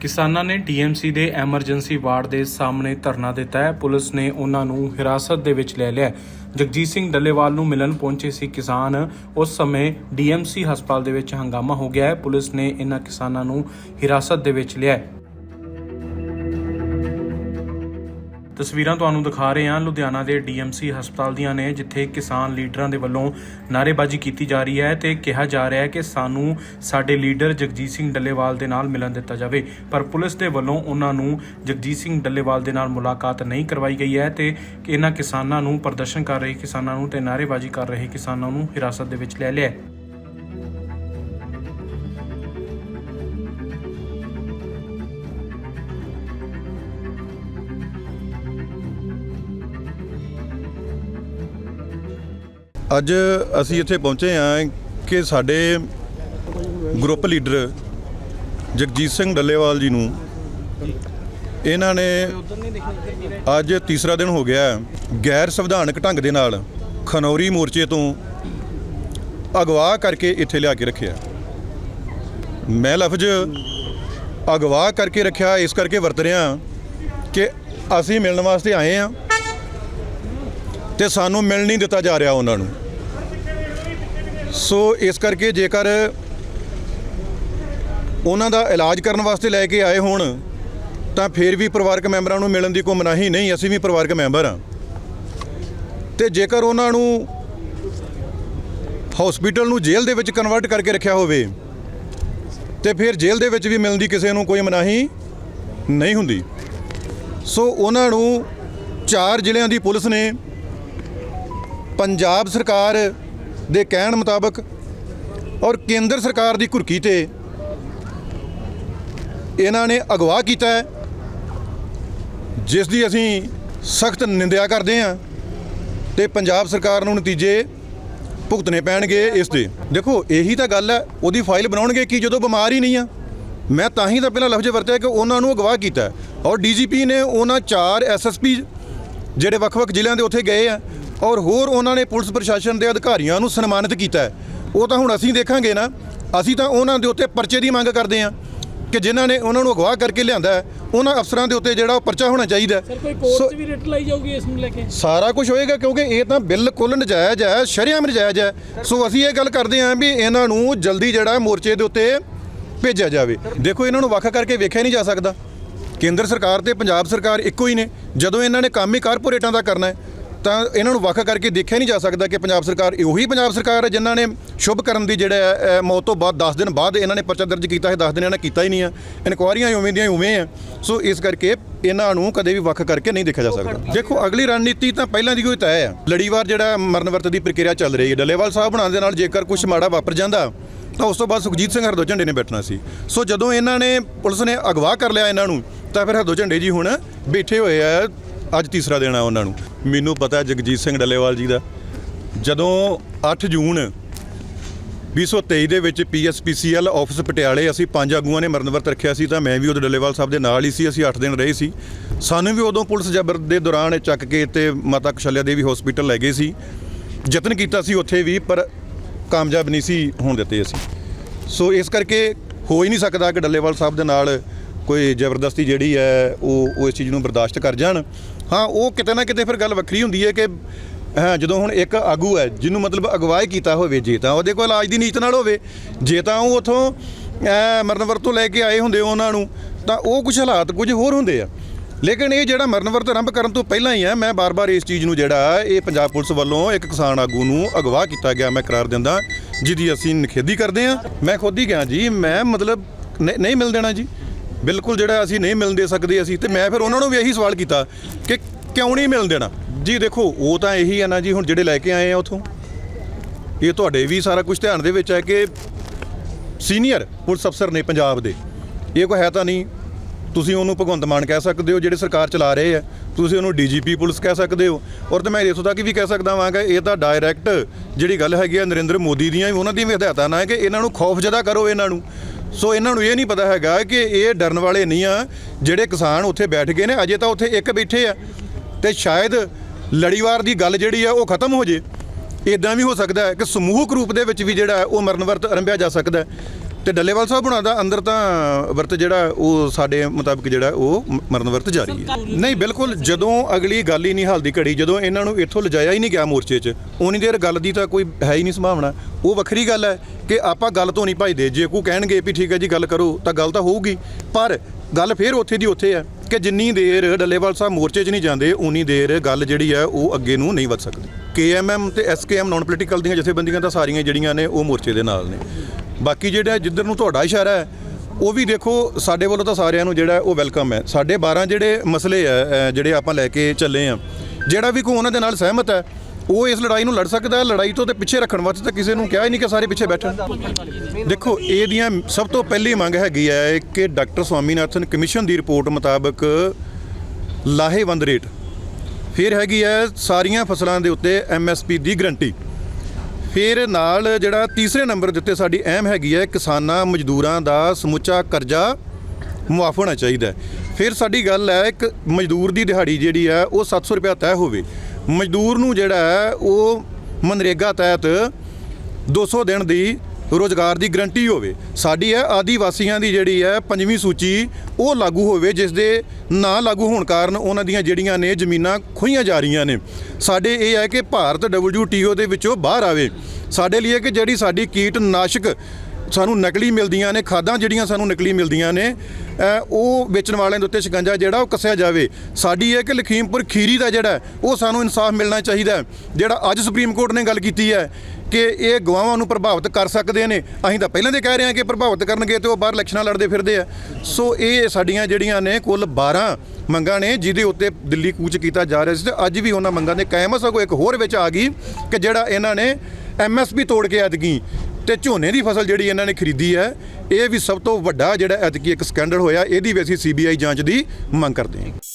ਕਿਸਾਨਾਂ ਨੇ ਡੀਐਮਸੀ ਦੇ ਐਮਰਜੈਂਸੀ ਵਾਰਡ ਦੇ ਸਾਹਮਣੇ ਧਰਨਾ ਦਿੱਤਾ ਹੈ। ਪੁਲਿਸ ਨੇ ਉਹਨਾਂ ਨੂੰ ਹਿਰਾਸਤ ਦੇ ਵਿੱਚ ਲੈ ਲਿਆ ਜਗਜੀਤ ਸਿੰਘ ਡੱਲੇਵਾਲ ਨੂੰ ਮਿਲਣ ਪਹੁੰਚੇ ਸੀ ਕਿਸਾਨ। ਉਸ ਸਮੇਂ ਡੀਐਮਸੀ ਹਸਪਤਾਲ ਦੇ ਵਿੱਚ ਹੰਗਾਮਾ ਹੋ ਗਿਆ ਹੈ। ਪੁਲਿਸ ਨੇ ਇਹਨਾਂ ਕਿਸਾਨਾਂ ਨੂੰ ਹਿਰਾਸਤ ਦੇ ਵਿੱਚ ਲਿਆ ਹੈ। ਤਸਵੀਰਾਂ ਤੁਹਾਨੂੰ ਦਿਖਾ ਰਹੇ ਹਾਂ। ਲੁਧਿਆਣਾ ਦੇ ਡੀਐਮਸੀ ਹਸਪਤਾਲ ਦੀਆਂ ਨੇ, ਜਿੱਥੇ ਕਿਸਾਨ ਲੀਡਰਾਂ ਦੇ ਵੱਲੋਂ ਨਾਅਰੇਬਾਜ਼ੀ ਕੀਤੀ ਜਾ ਰਹੀ ਹੈ ਤੇ ਕਿਹਾ ਜਾ ਰਿਹਾ ਹੈ ਕਿ ਸਾਨੂੰ ਸਾਡੇ ਲੀਡਰ ਜਗਜੀਤ ਸਿੰਘ ਡੱਲੇਵਾਲ ਦੇ ਨਾਲ ਮਿਲਣ ਦਿੱਤਾ ਜਾਵੇ। ਪਰ ਪੁਲਿਸ ਦੇ ਵੱਲੋਂ ਉਹਨਾਂ ਨੂੰ ਜਗਜੀਤ ਸਿੰਘ ਡੱਲੇਵਾਲ ਦੇ ਨਾਲ ਮੁਲਾਕਾਤ ਨਹੀਂ ਕਰਵਾਈ ਗਈ ਹੈ ਤੇ ਇਹਨਾਂ ਕਿਸਾਨਾਂ ਨੂੰ ਪ੍ਰਦਰਸ਼ਨ ਕਰ ਰਹੇ ਕਿਸਾਨਾਂ ਨੂੰ ਤੇ ਨਾਅਰੇਬਾਜ਼ੀ ਕਰ ਰਹੇ ਕਿਸਾਨਾਂ ਨੂੰ ਹਿਰਾਸਤ ਦੇ ਵਿੱਚ ਲੈ ਲਿਆ ਹੈ। ਅੱਜ ਅਸੀਂ ਇੱਥੇ ਪਹੁੰਚੇ ਹਾਂ ਕਿ ਸਾਡੇ ਗਰੁੱਪ ਲੀਡਰ ਜਗਜੀਤ ਸਿੰਘ ਡੱਲੇਵਾਲ ਜੀ ਨੂੰ। ਇਹਨਾਂ ਨੇ ਅੱਜ ਤੀਸਰਾ ਦਿਨ ਹੋ ਗਿਆ ਗੈਰ ਸੰਵਿਧਾਨਕ ਢੰਗ ਦੇ ਨਾਲ ਖਨੌਰੀ ਮੋਰਚੇ ਤੋਂ ਅਗਵਾ ਕਰਕੇ ਇੱਥੇ ਲਿਆ ਕੇ ਰੱਖਿਆ। ਮੈਂ ਲਫ਼ਜ਼ ਅਗਵਾ ਕਰਕੇ ਰੱਖਿਆ, ਇਸ ਕਰਕੇ ਵਰਤ ਰਿਹਾ ਕਿ ਅਸੀਂ ਮਿਲਣ ਵਾਸਤੇ ਆਏ ਹਾਂ। ਤੇ ਸਾਨੂੰ ਮਿਲ ਨਹੀਂ ਦਿੱਤਾ ਜਾ ਰਿਹਾ ਉਹਨਾਂ ਨੂੰ। ਸੋ ਇਸ ਕਰਕੇ ਜੇਕਰ ਉਹਨਾਂ ਦਾ ਇਲਾਜ ਕਰਨ ਵਾਸਤੇ ਲੈ ਕੇ ਆਏ ਹੋਣ, ਤਾਂ ਫਿਰ ਵੀ ਪਰਿਵਾਰਕ ਮੈਂਬਰਾਂ ਨੂੰ ਮਿਲਣ ਦੀ ਕੋਈ ਮਨਾਹੀ ਨਹੀਂ, ਅਸੀਂ ਵੀ ਪਰਿਵਾਰਕ ਮੈਂਬਰ ਹਾਂ। ਤੇ ਜੇਕਰ ਉਹਨਾਂ ਨੂੰ ਹਸਪੀਟਲ ਨੂੰ ਜੇਲ੍ਹ ਦੇ ਵਿੱਚ ਕਨਵਰਟ ਕਰਕੇ ਰੱਖਿਆ ਹੋਵੇ, ਤੇ ਫਿਰ ਜੇਲ੍ਹ ਦੇ ਵਿੱਚ ਵੀ ਮਿਲਣ ਦੀ ਕਿਸੇ ਨੂੰ ਕੋਈ ਮਨਾਹੀ ਨਹੀਂ ਹੁੰਦੀ। ਸੋ ਉਹਨਾਂ ਨੂੰ ਚਾਰ ਜ਼ਿਲ੍ਹਿਆਂ ਦੀ ਪੁਲਿਸ ਨੇ ਪੰਜਾਬ ਸਰਕਾਰ ਦੇ ਕਹਿਣ ਮੁਤਾਬਕ ਔਰ ਕੇਂਦਰ ਸਰਕਾਰ ਦੀ ਘੁਰਕੀ ਤੇ ਇਹਨਾਂ ਨੇ ਅਗਵਾ ਕੀਤਾ ਹੈ, ਜਿਸ ਦੀ ਅਸੀਂ ਸਖਤ ਨਿੰਦਿਆ ਕਰਦੇ ਹਾਂ ਤੇ ਪੰਜਾਬ ਸਰਕਾਰ ਨੂੰ ਨਤੀਜੇ ਭੁਗਤਣੇ ਪੈਣਗੇ ਇਸ ਦੇ। ਦੇਖੋ, ਇਹੀ ਤਾਂ ਗੱਲ ਹੈ, ਉਹਦੀ ਫਾਈਲ ਬਣਾਉਣਗੇ ਕਿ ਜਦੋਂ ਬਿਮਾਰ ਹੀ ਨਹੀਂ ਆ। ਮੈਂ ਤਾਂ ਹੀ ਤਾਂ ਪਹਿਲਾਂ ਲਫ਼ਜ਼ ਵਰਤਿਆ ਕਿ ਉਹਨਾਂ ਨੂੰ ਅਗਵਾ ਕੀਤਾ ਹੈ। ਔਰ ਡੀਜੀਪੀ ਨੇ ਉਹਨਾਂ ਚਾਰ ਐਸਐਸਪੀ ਜਿਹੜੇ ਵੱਖ-ਵੱਖ ਜ਼ਿਲ੍ਹਿਆਂ ਦੇ ਉੱਥੇ ਗਏ ਆ ਔਰ ਹੋਰ ਉਹਨਾਂ ਨੇ ਪੁਲਿਸ ਪ੍ਰਸ਼ਾਸਨ ਦੇ ਅਧਿਕਾਰੀਆਂ ਨੂੰ ਸਨਮਾਨਿਤ ਕੀਤਾ ਹੈ। ਉਹ ਤਾਂ ਹੁਣ ਅਸੀਂ ਦੇਖਾਂਗੇ ਨਾ। ਅਸੀਂ ਤਾਂ ਉਹਨਾਂ ਦੇ ਉੱਤੇ ਪਰਚੇ ਦੀ ਮੰਗ ਕਰਦੇ ਆ ਕਿ ਜਿਨ੍ਹਾਂ ਨੇ ਉਹਨਾਂ ਨੂੰ ਅਗਵਾ ਕਰਕੇ ਲਿਆਂਦਾ ਹੈ, ਉਹਨਾਂ ਅਫਸਰਾਂ ਦੇ ਉੱਤੇ ਜਿਹੜਾ ਉਹ ਪਰਚਾ ਹੋਣਾ ਚਾਹੀਦਾ ਹੈ। ਸਰ ਕੋਈ ਕੋਰਟ 'ਚ ਵੀ ਰਿਟ ਲਾਈ ਜਾਊਗੀ ਇਸ ਨੂੰ ਲੈ ਕੇ? ਸਾਰਾ ਕੁਝ ਹੋਏਗਾ ਕਿਉਂਕਿ ਇਹ ਤਾਂ ਬਿਲਕੁਲ ਨਜਾਇਜ਼ ਹੈ ਸ਼ਰੇਆਮ ਨਜਾਇਜ਼ ਹੈ। ਸੋ ਅਸੀਂ ਇਹ ਗੱਲ ਕਰਦੇ ਹਾਂ ਵੀ ਇਹਨਾਂ ਨੂੰ ਜਲਦੀ ਜਿਹੜਾ ਮੋਰਚੇ ਦੇ ਉੱਤੇ ਭੇਜਿਆ ਜਾਵੇ। ਦੇਖੋ ਇਹਨਾਂ ਨੂੰ ਵੱਖ ਕਰਕੇ ਵੇਖਿਆ ਨਹੀਂ ਜਾ ਸਕਦਾ। ਕੇਂਦਰ ਸਰਕਾਰ ਤੇ ਪੰਜਾਬ ਸਰਕਾਰ ਇੱਕੋ ਹੀ ਨੇ। ਜਦੋਂ ਇਹਨਾਂ ਨੇ ਕੰਮ ਹੀ ਕਾਰਪੋਰੇਟਾਂ ਦਾ ਕਰਨਾ ਹੈ ਤਾਂ ਇਹਨਾਂ ਨੂੰ ਵੱਖ ਕਰਕੇ ਦੇਖਿਆ ਨਹੀਂ ਜਾ ਸਕਦਾ ਕਿ ਪੰਜਾਬ ਸਰਕਾਰ ਉਹੀ ਪੰਜਾਬ ਸਰਕਾਰ ਹੈ ਜਿਨ੍ਹਾਂ ਨੇ ਸ਼ੁਭ ਕਰਨ ਦੀ ਜਿਹੜਾ ਮੌਤ ਤੋਂ ਬਾਅਦ 10 ਦਿਨ ਬਾਅਦ ਇਹਨਾਂ ਨੇ ਪਰਚਾ ਦਰਜ ਕੀਤਾ ਹੈ 10 ਦਿਨ ਇਹਨਾਂ ਨੇ ਕੀਤਾ ਹੀ ਨਹੀਂ ਹੈ। ਇਨਕੁਆਰੀਆਂ ਉਵੇਂ ਦੀਆਂ ਉਵੇਂ ਆ ਸੋ ਇਸ ਕਰਕੇ ਇਹਨਾਂ ਨੂੰ ਕਦੇ ਵੀ ਵੱਖ ਕਰਕੇ ਨਹੀਂ ਦੇਖਿਆ ਜਾ ਸਕਦਾ। ਦੇਖੋ, ਅਗਲੀ ਰਣਨੀਤੀ ਤਾਂ ਪਹਿਲਾਂ ਦੀ ਕੋਈ ਤੈਅ ਹੈ। ਲੜੀਵਾਰ ਜਿਹੜਾ ਮਰਨ ਵਰਤ ਦੀ ਪ੍ਰਕਿਰਿਆ ਚੱਲ ਰਹੀ ਹੈ। ਡੱਲੇਵਾਲ ਸਾਹਿਬ ਬਣਾਉਣ ਦੇ ਨਾਲ ਜੇਕਰ ਕੁਝ ਮਾੜਾ ਵਾਪਰ ਜਾਂਦਾ, ਤਾਂ ਉਸ ਤੋਂ ਬਾਅਦ ਸੁਖਜੀਤ ਸਿੰਘ ਹਰਦੋ ਝੰਡੇ ਨੇ ਬੈਠਣਾ ਸੀ। ਸੋ ਜਦੋਂ ਇਹਨਾਂ ਨੇ, ਪੁਲਿਸ ਨੇ ਅਗਵਾ ਕਰ ਲਿਆ ਇਹਨਾਂ ਨੂੰ, ਤਾਂ ਫਿਰ ਹਰਦੋ ਝੰਡੇ ਜੀ ਹੁਣ ਬੈਠੇ ਹੋਏ ਆ ਅੱਜ ਤੀਸਰਾ ਦਿਨ ਆ ਉਹਨਾਂ ਨੂੰ। ਮੈਨੂੰ ਪਤਾ ਜਗਜੀਤ ਸਿੰਘ ਡੱਲੇਵਾਲ ਜੀ ਦਾ। ਜਦੋਂ 8 ਜੂਨ 2023 ਦੇ ਵਿੱਚ ਪੀਐਸਪੀਸੀਐਲ ਆਫਿਸ ਪਟਿਆਲੇ ਅਸੀਂ ਪੰਜ ਆਗੂਆਂ ਨੇ ਮਰਨ ਵਰਤ ਰੱਖਿਆ ਸੀ ਤਾਂ ਮੈਂ ਵੀ ਉਦੋਂ ਡੱਲੇਵਾਲ ਸਾਹਿਬ ਦੇ ਨਾਲ ਹੀ ਸੀ, ਅਸੀਂ 8 ਦਿਨ ਰਹੇ ਸੀ। ਸਾਨੂੰ ਵੀ ਉਦੋਂ ਪੁਲਿਸ ਜ਼ਬਰ ਦੇ ਦੌਰਾਨ ਚੱਕ ਕੇ ਤੇ ਮਾਤਾ ਕੁਸ਼ਲਿਆ ਦੇਵੀ ਹਸਪੀਟਲ ਲੈ ਗਏ ਸੀ। ਯਤਨ ਕੀਤਾ ਸੀ ਉੱਥੇ ਵੀ, ਪਰ ਕਾਮਯਾਬ ਨਹੀਂ ਸੀ ਹੋਣ ਦਿੱਤੇ ਅਸੀਂ। ਸੋ ਇਸ ਕਰਕੇ ਹੋ ਹੀ ਨਹੀਂ ਸਕਦਾ ਕਿ ਡੱਲੇਵਾਲ ਸਾਹਿਬ ਦੇ ਨਾਲ ਕੋਈ ਜ਼ਬਰਦਸਤੀ ਜਿਹੜੀ ਹੈ, ਉਹ ਉਹ ਇਸ ਚੀਜ਼ ਨੂੰ ਬਰਦਾਸ਼ਤ ਕਰ ਜਾਣ। ਹਾਂ, ਉਹ ਕਿਤੇ ਨਾ ਕਿਤੇ ਫਿਰ ਗੱਲ ਵੱਖਰੀ ਹੁੰਦੀ ਹੈ ਕਿ, ਹਾਂ, ਜਦੋਂ ਹੁਣ ਇੱਕ ਆਗੂ ਹੈ, ਜਿਹਨੂੰ ਮਤਲਬ ਅਗਵਾਈ ਕੀਤਾ ਹੋਵੇ ਜੇ ਤਾਂ ਉਹਦੇ ਕੋਲ ਇਲਾਜ ਦੀ ਨੀਤ ਨਾਲ ਹੋਵੇ, ਜੇ ਤਾਂ ਉਹ ਉਥੋਂ ਮਰਨ ਵਰਤ ਤੋਂ ਲੈ ਕੇ ਆਏ ਹੁੰਦੇ ਉਹਨਾਂ ਨੂੰ, ਤਾਂ ਉਹ ਕੁਝ ਹਾਲਾਤ ਕੁਝ ਹੋਰ ਹੁੰਦੇ ਆ। ਲੇਕਿਨ ਇਹ ਜਿਹੜਾ ਮਰਨਵਰਤ ਆਰੰਭ ਕਰਨ ਤੋਂ ਪਹਿਲਾਂ ਹੀ ਹੈ, ਮੈਂ ਬਾਰ-ਬਾਰ ਇਸ ਚੀਜ਼ ਨੂੰ ਜਿਹੜਾ ਇਹ ਪੰਜਾਬ ਪੁਲਿਸ ਵੱਲੋਂ ਇੱਕ ਕਿਸਾਨ ਆਗੂ ਨੂੰ ਅਗਵਾ ਕੀਤਾ ਗਿਆ, ਮੈਂ ਕਰਾਰ ਦਿੰਦਾ, ਜਿਹਦੀ ਅਸੀਂ ਨਿਖੇਧੀ ਕਰਦੇ ਹਾਂ। ਮੈਂ ਖੁਦ ਹੀ ਗਿਆ ਜੀ, ਮੈਂ ਮਤਲਬ ਨਹੀਂ ਨਹੀਂ ਮਿਲ ਦੇਣਾ ਜੀ। ਬਿਲਕੁਲ ਜਿਹੜਾ ਅਸੀਂ ਨਹੀਂ ਮਿਲਣ ਦੇ ਸਕਦੇ ਅਸੀਂ, ਤੇ ਮੈਂ ਫਿਰ ਉਹਨਾਂ ਨੂੰ ਵੀ ਇਹੀ ਸਵਾਲ ਕੀਤਾ ਕਿ ਕਿਉਂ ਨਹੀਂ ਮਿਲਣ ਦੇਣਾ? ਜੀ ਦੇਖੋ, ਉਹ ਤਾਂ ਇਹੀ ਹੈ ਨਾ ਜੀ, ਹੁਣ ਜਿਹੜੇ ਲੈ ਕੇ ਆਏ ਆ ਉਥੋਂ। ਇਹ ਤੁਹਾਡੇ ਵੀ ਸਾਰਾ ਕੁਝ ਧਿਆਨ ਦੇ ਵਿੱਚ ਹੈ ਕਿ ਸੀਨੀਅਰ ਪੁਲਿਸ ਅਫਸਰ ਨੇ ਪੰਜਾਬ ਦੇ। ਇਹ ਕੋਈ ਹੈ ਤਾਂ ਨਹੀਂ। ਤੁਸੀਂ ਉਹਨੂੰ ਭਗਵੰਤ ਮਾਨ ਕਹਿ ਸਕਦੇ ਹੋ, ਜਿਹੜੇ ਸਰਕਾਰ ਚਲਾ ਰਹੇ ਆ। ਤੁਸੀਂ ਉਹਨੂੰ ਡੀਜੀਪੀ ਪੁਲਿਸ ਕਹਿ ਸਕਦੇ ਹੋ। ਔਰ ਤੇ ਮੈਂ ਇੱਥੋਂ ਤੱਕ ਵੀ ਕਹਿ ਸਕਦਾ ਵਾਂ ਕਿ ਇਹ ਤਾਂ ਡਾਇਰੈਕਟ ਜਿਹੜੀ ਗੱਲ ਹੈਗੀ ਆ ਨਰਿੰਦਰ ਮੋਦੀ ਦੀਆਂ ਵੀ ਉਹਨਾਂ ਦੀਆਂ ਵੀ ਹਦਾਇਤਾਂ ਨਾ ਹੈ ਕਿ ਇਹਨਾਂ ਨੂੰ ਖੌਫ ਜ਼ਦਾ ਕਰੋ ਇਹਨਾਂ ਨੂੰ। ਸੋ ਇਹਨਾਂ ਨੂੰ ਇਹ ਨਹੀਂ ਪਤਾ ਹੈਗਾ ਕਿ ਇਹ ਡਰਨ ਵਾਲੇ ਨਹੀਂ ਆ, ਜਿਹੜੇ ਕਿਸਾਨ ਉੱਥੇ ਬੈਠ ਗਏ ਨੇ, ਅਜੇ ਤਾਂ ਉੱਥੇ ਇੱਕ ਬੈਠੇ ਆ। ਤੇ ਸ਼ਾਇਦ ਲੜੀਵਾਰ ਦੀ ਗੱਲ ਜਿਹੜੀ ਆ, ਉਹ ਖਤਮ ਹੋ ਜੇ। ਇਦਾਂ ਵੀ ਹੋ ਸਕਦਾ ਹੈ ਕਿ ਸਮੂਹਕ ਰੂਪ ਦੇ ਵਿੱਚ ਵੀ ਜਿਹੜਾ ਉਹ ਮਰਨ ਵਰਤ ਆਰੰਭਿਆ ਜਾ ਸਕਦਾ ਹੈ। ਤੇ ਡੱਲੇਵਾਲ ਸਾਹਿਬ ਹੁਣਾਂ ਦਾ ਅੰਦਰ ਤਾਂ ਵਰਤ ਜਿਹੜਾ ਉਹ ਸਾਡੇ ਮੁਤਾਬਕ ਜਿਹੜਾ ਉਹ ਮਰਨ ਵਰਤ ਜਾਰੀ ਹੈ। ਨਹੀਂ ਬਿਲਕੁਲ ਜਦੋਂ ਅਗਲੀ ਗੱਲ ਹੀ ਨਹੀਂ ਹਾਲਦੀ ਘੜੀ ਜਦੋਂ ਇਹਨਾਂ ਨੂੰ ਇੱਥੋਂ ਲਿਜਾਇਆ ਹੀ ਨਹੀਂ ਗਿਆ ਮੋਰਚੇ 'ਚ ਉਨੀ ਦੇਰ ਗੱਲ ਦੀ ਤਾਂ ਕੋਈ ਹੈ ਹੀ ਨਹੀਂ ਸੰਭਾਵਨਾ। ਉਹ ਵੱਖਰੀ ਗੱਲ ਹੈ ਕਿ ਆਪਾਂ ਗੱਲ ਤੋਂ ਨਹੀਂ ਭਜਦੇ। ਜੇ ਕੋ ਕਹਿਣਗੇ ਵੀ ਠੀਕ ਹੈ ਜੀ ਗੱਲ ਕਰੋ ਤਾਂ ਗੱਲ ਤਾਂ ਹੋਊਗੀ। ਪਰ ਗੱਲ ਫੇਰ ਉੱਥੇ ਦੀ ਉੱਥੇ ਹੈ ਕਿ ਜਿੰਨੀ ਦੇਰ ਡੱਲੇਵਾਲ ਸਾਹਿਬ ਮੋਰਚੇ 'ਚ ਨਹੀਂ ਜਾਂਦੇ ਉਨੀ ਦੇਰ ਗੱਲ ਜਿਹੜੀ ਹੈ ਉਹ ਅੱਗੇ ਨੂੰ ਨਹੀਂ ਵੱਧ ਸਕਦੀ। ਕੇਐਮਐਮ ਤੇ ਐਸਕੇਐਮ ਨਾਨ ਪੋਲੀਟੀਕਲ ਦੀਆਂ ਜਥੇਬੰਦੀਆਂ ਤਾਂ ਸਾਰੀਆਂ ਜਿਹੜੀਆਂ ਨੇ ਉਹ ਮੋਰਚੇ ਦੇ ਨਾਲ ਨੇ। ਬਾਕੀ ਜਿਹੜਾ ਜਿੱਧਰ ਨੂੰ ਤੁਹਾਡਾ ਇਸ਼ਾਰਾ ਹੈ, ਉਹ ਵੀ ਦੇਖੋ, ਸਾਡੇ ਵੱਲੋਂ ਤਾਂ ਸਾਰਿਆਂ ਨੂੰ ਜਿਹੜਾ ਉਹ ਵੈਲਕਮ ਹੈ। ਸਾਡੇ 12 ਜਿਹੜੇ ਮਸਲੇ ਆ ਜਿਹੜੇ ਆਪਾਂ ਲੈ ਕੇ ਚੱਲੇ ਆ ਜਿਹੜਾ ਵੀ ਕੋਈ ਉਹਨਾਂ ਦੇ ਨਾਲ ਸਹਿਮਤ ਹੈ, ਉਹ ਇਸ ਲੜਾਈ ਨੂੰ ਲੜ ਸਕਦਾ ਹੈ। ਲੜਾਈ ਤੋਂ ਤੇ ਪਿੱਛੇ ਰੱਖਣ ਵਾਸਤੇ ਤਾਂ ਕਿਸੇ ਨੂੰ ਕਿਹਾ ਹੀ ਨਹੀਂ ਕਿ ਸਾਰੇ ਪਿੱਛੇ ਬੈਠਣ। ਦੇਖੋ, ਇਹਦੀਆਂ ਸਭ ਤੋਂ ਪਹਿਲੀ ਮੰਗ ਹੈਗੀ ਹੈ ਕਿ ਡਾਕਟਰ ਸਵਾਮੀਨਾਥਨ ਕਮਿਸ਼ਨ ਦੀ ਰਿਪੋਰਟ ਮੁਤਾਬਕ ਲਾਹੇਵੰਦ ਰੇਟ। ਫਿਰ ਹੈਗੀ ਹੈ ਸਾਰੀਆਂ ਫਸਲਾਂ ਦੇ ਉੱਤੇ ਐਮਐਸਪੀ ਦੀ ਗਰੰਟੀ। ਫਿਰ ਨਾਲ ਜਿਹੜਾ ਤੀਸਰੇ ਨੰਬਰ ਦੇ ਉੱਤੇ ਸਾਡੀ ਅਹਿਮ ਹੈਗੀ ਹੈ, ਕਿਸਾਨਾਂ ਮਜ਼ਦੂਰਾਂ ਦਾ ਸਮੁੱਚਾ ਕਰਜ਼ਾ ਮੁਆਫ ਹੋਣਾ ਚਾਹੀਦਾ ਫਿਰ ਸਾਡੀ ਗੱਲ ਹੈ, ਇੱਕ ਮਜ਼ਦੂਰ ਦੀ ਦਿਹਾੜੀ ਜਿਹੜੀ ਹੈ, ਉਹ 700 ਰੁਪਏ ਤੈਅ ਹੋਵੇ। ਮਜ਼ਦੂਰ ਨੂੰ ਜਿਹੜਾ ਹੈ, ਉਹ ਮਨਰੇਗਾ ਤਹਿਤ 200 ਦਿਨ ਦੀ ਰੋਜ਼ਗਾਰ ਦੀ ਗਰੰਟੀ ਹੋਵੇ। ਸਾਡੀ ਹੈ ਆਦੀਵਾਸੀਆਂ ਦੀ ਜਿਹੜੀ ਹੈ ਪੰਜਵੀਂ ਸੂਚੀ ਉਹ ਲਾਗੂ ਹੋਵੇ, ਜਿਸ ਦੇ ਨਾ ਲਾਗੂ ਹੋਣ ਕਾਰਨ ਉਹਨਾਂ ਦੀਆਂ ਜਿਹੜੀਆਂ ਨੇ ਜ਼ਮੀਨਾਂ ਖੋਈਆਂ ਜਾ ਰਹੀਆਂ ਨੇ। ਸਾਡੇ ਇਹ ਹੈ ਕਿ ਭਾਰਤ WTO ਦੇ ਵਿੱਚੋਂ ਬਾਹਰ ਆਵੇ। ਸਾਡੇ ਲਈ ਇਹ ਕਿ ਜਿਹੜੀ ਸਾਡੀ ਕੀਟਨਾਸ਼ਕ ਸਾਨੂੰ ਨਕਲੀ ਮਿਲਦੀਆਂ ਨੇ ਖਾਦਾਂ ਜਿਹੜੀਆਂ ਸਾਨੂੰ ਨਕਲੀ ਮਿਲਦੀਆਂ ਨੇ ਉਹ ਵੇਚਣ ਵਾਲਿਆਂ ਦੇ ਉੱਤੇ ਸ਼ਿਕੰਜਾ ਜਿਹੜਾ ਉਹ ਕੱਸਿਆ ਜਾਵੇ। ਸਾਡੀ ਇਹ ਕਿ ਲਖੀਮਪੁਰ ਖੀਰੀ ਦਾ ਜਿਹੜਾ ਉਹ ਸਾਨੂੰ ਇਨਸਾਫ ਮਿਲਣਾ ਚਾਹੀਦਾ ਜਿਹੜਾ ਅੱਜ ਸੁਪਰੀਮ ਕੋਰਟ ਨੇ ਗੱਲ ਕੀਤੀ ਹੈ ਕਿ ਇਹ ਗਵਾਹਾਂ ਨੂੰ ਪ੍ਰਭਾਵਿਤ ਕਰ ਸਕਦੇ ਨੇ। ਅਸੀਂ ਤਾਂ ਪਹਿਲਾਂ ਦੇ ਕਹਿ ਰਹੇ ਹਾਂ ਕਿ ਪ੍ਰਭਾਵਿਤ ਕਰਨਗੇ ਤੇ ਉਹ ਬਾਹਰ ਇਲੈਕਸ਼ਨਾਂ ਲੜਦੇ ਫਿਰਦੇ ਆ। ਸੋ ਇਹ ਸਾਡੀਆਂ ਜਿਹੜੀਆਂ ਨੇ ਕੁੱਲ 12 ਮੰਗਾਂ ਨੇ ਜਿਹਦੇ ਉੱਤੇ ਦਿੱਲੀ ਕੂਚ ਕੀਤਾ ਜਾ ਰਿਹਾ ਸੀ ਤੇ ਅੱਜ ਵੀ ਉਹਨਾਂ ਮੰਗਾਂ ਦੇ ਕਾਇਮ ਆ, ਸਗੋਂ ਇੱਕ ਹੋਰ ਵਿੱਚ ਆ ਗਈ ਕਿ ਜਿਹੜਾ ਇਹਨਾਂ ਨੇ ਐਮਐਸਪੀ ਤੋੜ ਕੇ ਐਤਕੀ ਤੇ ਝੋਨੇ ਦੀ ਫਸਲ ਜਿਹੜੀ ਇਹਨਾਂ ਨੇ ਖਰੀਦੀ ਹੈ, ਇਹ ਵੀ ਸਭ ਤੋਂ ਵੱਡਾ ਜਿਹੜਾ ਐਤਕੀ ਇੱਕ ਸਕੈਂਡਲ ਹੋਇਆ, ਇਹਦੀ ਵੀ ਅਸੀਂ ਸੀਬੀਆਈ ਜਾਂਚ ਦੀ ਮੰਗ ਕਰਦੇ ਹਾਂ।